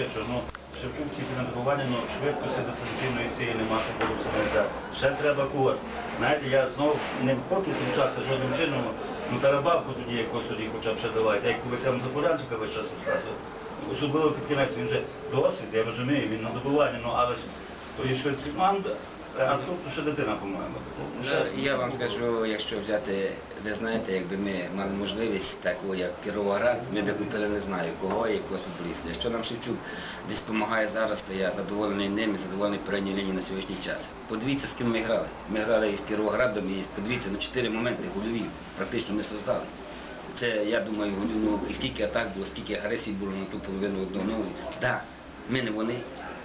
швидше. Ну, ще пунктів фінансування, ну, швидкості децидентивної цієї нема, що було все. Ще треба когось. Знаєте, я знову не хочу втручатися жодним чином, ну, Тарабавку тоді якось тоді хоча б ще давайте. Як колись я вам Запорянчика весь час розказував. Особливо під кінець, він вже досвід, я розумію, він на добуванні, ну, але ж то швидкість. Ну, а, а ще дитина, по-моєму. Ну, Ну, Я вам скажу, якщо взяти, ви знаєте, якби ми мали можливість таку, як Кіровоград, ми б купили не знаю кого і якогось футболіста. Якщо нам Шевчук десь допомагає зараз, то я задоволений ним і задоволений передній лінії на сьогоднішній час. Подивіться, з ким ми грали. Ми грали із Кіровоградом, і подивіться, ну чотири моменти гольові практично ми создали. Це, я думаю, ну, і скільки атак було, скільки агресії було на ту половину одного. Ну, да, ми не вони.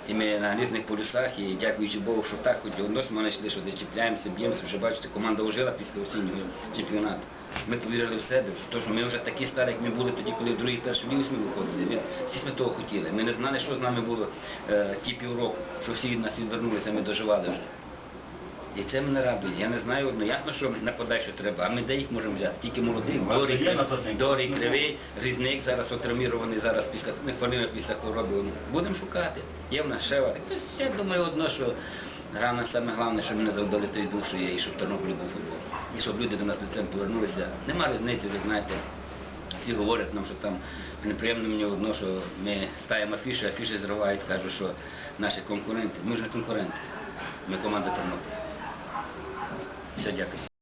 І ми на різних полюсах, і дякуючи Богу, що так, хоч одно ми знайшли, що десь чіпляємося, б'ємося, вже бачите, команда ожила після осіннього чемпіонату. Ми повірили в себе, те, що ми вже такі старі, як ми були тоді, коли в другій першій лігу ми виходили. Ми всі ми того хотіли. Ми не знали, що з нами було е, ті півроку, що всі від нас відвернулися, ми доживали вже. І це мене радує. Я не знаю, ну ясно, що нападай, що треба, а ми де їх можемо взяти? Тільки молодих, Дорій, є. Дорій Кривий, Різник зараз отравмірований зараз після не хвилинок після хвороби. Будемо шукати. Є в нас ще я думаю, одно, що рано саме головне, що ми не дух, що є, і щоб в Тернополі був футбол. І щоб люди до нас лицем повернулися. Нема різниці, ви знаєте. Всі говорять нам, що там неприємно мені одно, що ми ставимо афіші, афіші зривають, кажуть, що наші конкуренти. Ми ж не конкуренти. Ми команда Тернополя. Все, дякую.